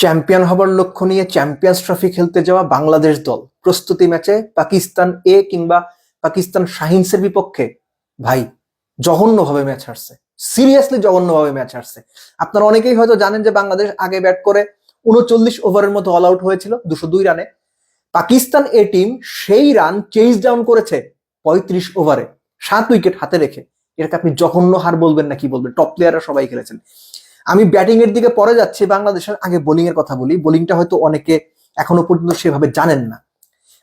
Champion হবার লক্ষ্য নিয়ে চ্যাম্পিয়ন্স ট্রফি খেলতে যাওয়া বাংলাদেশ দল। প্রস্তুতি ম্যাচে পাকিস্তান এ কিংবা পাকিস্তান শাহিনসের বিপক্ষে, ভাই, জঘন্যভাবে ম্যাচ হারছে। সিরিয়াসলি জঘন্যভাবে ম্যাচ হারছে। আপনারা অনেকেই হয়তো জানেন যে বাংলাদেশ আগে ব্যাট করে উনচল্লিশ ওভারের মতো অল আউট হয়েছিল, দুশো দুই রানে। পাকিস্তান এ টিম সেই রান চেঞ্জ ডাউন করেছে পঁয়ত্রিশ ওভারে, সাত উইকেট হাতে রেখে। এটাকে আপনি জঘন্য হার বলবেন না কি বলবেন? টপ প্লেয়াররা সবাই খেলেছেন। আমি ব্যাটিং এর দিকে পরে যাচ্ছি, বাংলাদেশের আগে বোলিং এর কথা বলি। বোলিংটা হয়তো অনেকে এখনও পর্যন্ত সেভাবে জানেন না।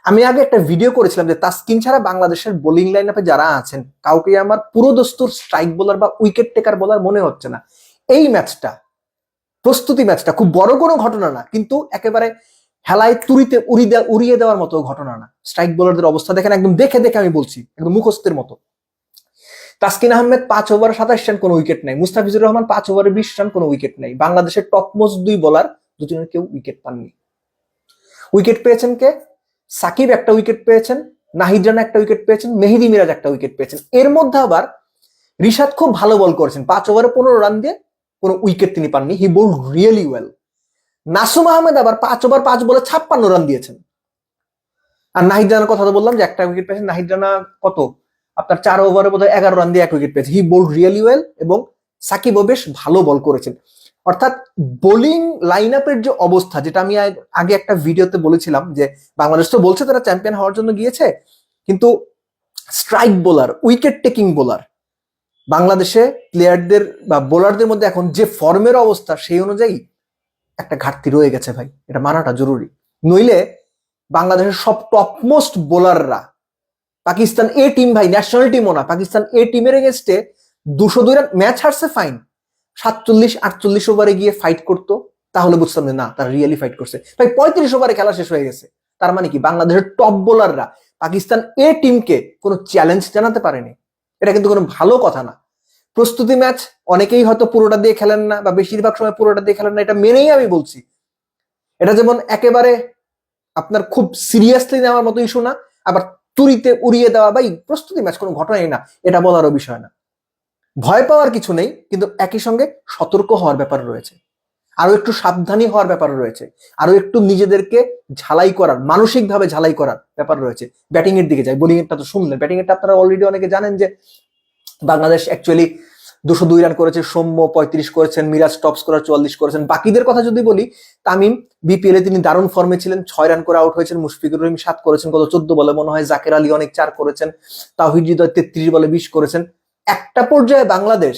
আমি আগে একটা ভিডিও করেছিলাম যে তাস্কিন ছাড়া বাংলাদেশের বোলিং লাইন আপে যারা আছেন, কাউকে আমার পুরো দস্তুর স্ট্রাইক বোলার বা উইকেট টেকার বোলার মনে হচ্ছে না। এই ম্যাচটা প্রস্তুতি ম্যাচটা খুব বড় কোনো ঘটনা না, কিন্তু একেবারে হেলায় তুরিতে উড়িয়ে উড়িয়ে দেওয়ার মতো ঘটনা না। স্ট্রাইক বোলারদের অবস্থা দেখেন, একদম দেখে দেখে আমি বলছি, একদম মুখস্থের মতো। তাসকিন আহমেদ পাঁচ ওভার সাতাশ রান, কোনো উইকেট নাই। মুস্তাফিজুর রহমান পাঁচ ওভারে বিশ রান, কোনো উইকেট নাই। বাংলাদেশের টপ মোস্ট দুই বলার দুজনের কেউ উইকেট পাননি। উইকেট পেয়েছেন কে? সাকিব একটা উইকেট পেয়েছেন, নাহিদ রানা একটা উইকেট পেয়েছেন, মেহেদি মিরাজ একটা উইকেট পেয়েছেন। এর মধ্যে আবার রিশাদ খুব ভালো বল করেছেন। পাঁচ ওভারে পনেরো রান দিয়ে কোনো উইকেট তিনি পাননি। He bowled really well. Nasum Ahmed আবার পাঁচ ওভার পাঁচ বলে ছাপ্পান্ন রান দিয়েছেন। আর নাহিদ রানার কথা তো বললাম যে একটা উইকেট পেয়েছেন। নাহিদ রানা কত? আপনার চার ওভারে বোধহয় এগারো রান দিয়ে এক উইকেট পেয়েছে। হি বোল্ড রিয়েলি ওয়েল এবং সাকিবও বেশ ভালো বল করেছেন। অর্থাৎ বোলিং লাইন আপের যে অবস্থা, যেটা আমি আগে একটা ভিডিওতে বলেছিলাম যে বাংলাদেশ তো বলছে তারা চ্যাম্পিয়ন হওয়ার জন্য গিয়েছে, কিন্তু strike bowler wicket taking bowler বাংলাদেশে প্লেয়ারদের বা বোলারদের মধ্যে এখন যে ফর্মের অবস্থা, সেই অনুযায়ী একটা ঘাটতি রয়ে গেছে ভাই। এটা মানাটা জরুরি। নইলে বাংলাদেশের সব টপমোস্ট বোলাররা পাকিস্তান এ টিম ভাই ন্যাশনাল টিমও না। পাকিস্তান এ টিমের এগেনস্টে দুশো দুই রান ম্যাচ হারছে ফাইন সাতচল্লিশ, আটচল্লিশ ওভারে গিয়ে ফাইট করতো। তাহলে বুঝতাম যে না, তারা রিয়েলি ফাইট করছে। ভাই, পঁয়ত্রিশ ওভারে খেলা শেষ হয়ে গেছে। তার মানে কি? বাংলাদেশের টপ বোলাররা পাকিস্তান এ টিমকে কোনো চ্যালেঞ্জ জানাতে পারেনি। এটা কিন্তু কোনো ভালো কথা না। প্রস্তুতি ম্যাচ অনেকেই হয়তো পুরোটা দিয়ে খেলেন না বা বেশিরভাগ সময় পুরোটা দিয়ে খেলেন না, এটা মেনেই আমি বলছি। এটা যেমন একেবারে আপনার খুব সিরিয়াসলি নেওয়ার মতো ইস্যু না, আবার তুরিতে উড়িয়ে দেওয়া বা এই প্রস্তুতি ম্যাচ কোনো ঘটনাই না, এটা বলারও বিষয় না। ভয় পাওয়ার কিছু নেই, কিন্তু একই সঙ্গে সতর্ক হওয়ার ব্যাপার রয়েছে। আরও একটু সাবধানী হওয়ার ব্যাপার রয়েছে। আরও একটু নিজেদেরকে ঝালাই করার, মানসিকভাবে ঝালাই করার ব্যাপার রয়েছে। ব্যাটিং এর দিকে যাই বোলিং এরটা তো শুনলেন। ব্যাটিং এরটা আপনারা অলরেডি অনেকে জানেন যে বাংলাদেশ অ্যাকচুয়ালি দুশো দুই রান করেছে, সৌম্য পঁয়ত্রিশ করেছেন, মিরাজ টপ স্কোরার চুয়াল্লিশ করেছেন। বাকিদের কথা যদি বলি, তামিম বিপিএল এ তিনি দারুণ ফর্মে ছিলেন, ছয় রান করে আউট হয়েছেন, মুশফিকুর রহিম সাত করেছেন, গত চোদ্দ বলে মনে হয়, জাকের আলী অনেক চার করেছেন তাহিদ তেত্রিশ বলে বিশ করেছেন। একটা পর্যায়ে বাংলাদেশ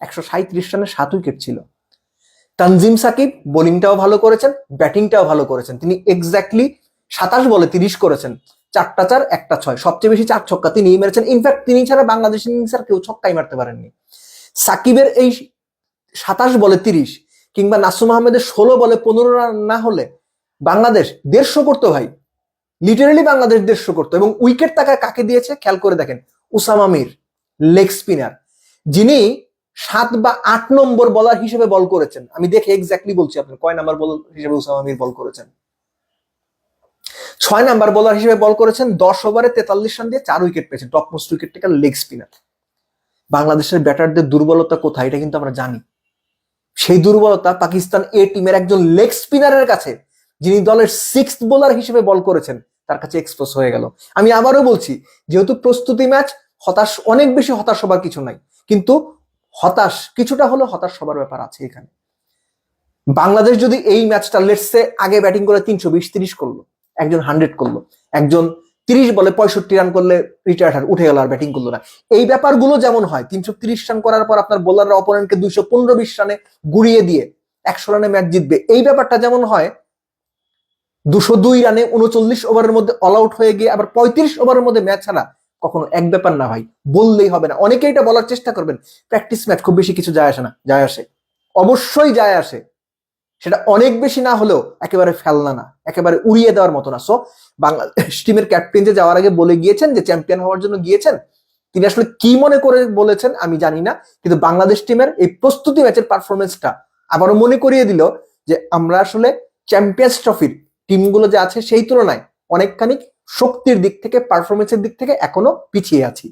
একশো সাঁত্রিশ রানে সাত উইকেট ছিল। তানজিম সাকিব বোলিংটাও ভালো করেছেন, ব্যাটিংটাও ভালো করেছেন। তিনি এক্স্যাক্টলি সাতাশ বলে তিরিশ করেছেন, চারটা চার, একটা ছয়। সবচেয়ে বেশি চার ছক্কা তিনি মেরেছেন। ইনফ্যাক্ট তিনি ছাড়া বাংলাদেশ ইনিংস আর কেউ ছক্কাই মারতে পারেননি। সাকিবের এই সাতাশ বলে তিরিশ কিংবা নাসুম আহমেদের ষোলো বলে পনেরো রান না হলে বাংলাদেশ দেড়শো করতো ভাই। লিটারেলি বাংলাদেশ দেড়শো করতো এবং উইকেট তাকে কাকে দিয়েছে? খেয়াল করে দেখেন। উসামা মির লেগ স্পিনার যিনি সাত বা আট নম্বর বলার হিসেবে বল করেছেন। আমি দেখে এক্স্যাক্টলি বলছি আপনার কয় নাম্বার বল হিসেবে উসামা মির বল করেছেন? ছয় নাম্বার বলার হিসেবে বল করেছেন, দশ ওভারে তেতাল্লিশ রান দিয়ে চার উইকেট পেয়েছেন topmost wicket taker leg spinner বাংলাদেশের ব্যাটারদের দুর্বলতা কোথায়, এটা কিন্তু আমরা জানি। সেই দুর্বলতা পাকিস্তান এ টিমের একজন লেগ স্পিনারের কাছে, যিনি দলের সিক্স বোলার হিসেবে বল করেছেন, তার কাছে এক্সপোজ হয়ে গেল। আমি আবারও বলছি, যেহেতু প্রস্তুতি ম্যাচ, হতাশ, অনেক বেশি হতাশ হবার কিছু নাই। কিন্তু হতাশ, কিছুটা হলেও হতাশ হবার ব্যাপার আছে এখানে। বাংলাদেশ যদি এই ম্যাচটা লেটসে আগে ব্যাটিং করে তিনশো বিশ, তিরিশ করল, একজন হান্ড্রেড করল, একজন তিরিশ বলে পঁয়ষট্টি রান করলে রিটায়ার উঠে গেল আর ব্যাটিং করল না। এই ব্যাপারগুলো যেমন হয়, তিনশো তিরিশ রান করার পর আপনার বোলাররা অপোনেন্টকে দুইশো পনেরো বিশ রানে গুড়িয়ে দিয়ে একশো রানে ম্যাচ জিতবে। এই ব্যাপারটা যেমন হয় দুশো দুই রানে উনচল্লিশ ওভারের মধ্যে অল আউট হয়ে গিয়ে আবার পঁয়ত্রিশ ওভারের মধ্যে ম্যাচ হারা কখনো এক ব্যাপার না ভাই, বললেই হবে না। অনেকে এটা বলার চেষ্টা করবেন প্র্যাকটিস ম্যাচ খুব বেশি কিছু যায় আসে না, যায় আসে। অবশ্যই যায় আসে। সেটা অনেক বেশি না হলেও একেবারে ফেলনা না, একেবারে উড়িয়ে দেওয়ার মতো না। সো বাংলাদেশ টিমের ক্যাপ্টেন যে যাওয়ার আগে বলে গিয়েছেন যে চ্যাম্পিয়ন হওয়ার জন্য গিয়েছেন, তিনি আসলে কি মনে করে বলেছেন আমি জানি না, কিন্তু বাংলাদেশ টিমের এই প্রস্তুতি ম্যাচের পারফরমেন্সটা আবারও মনে করিয়ে দিল যে আমরা আসলে চ্যাম্পিয়ন্স ট্রফির টিমগুলো যে আছে সেই তুলনায় অনেকখানি শক্তির দিক থেকে পারফরমেন্সের দিক থেকে এখনও পিছিয়ে আছি।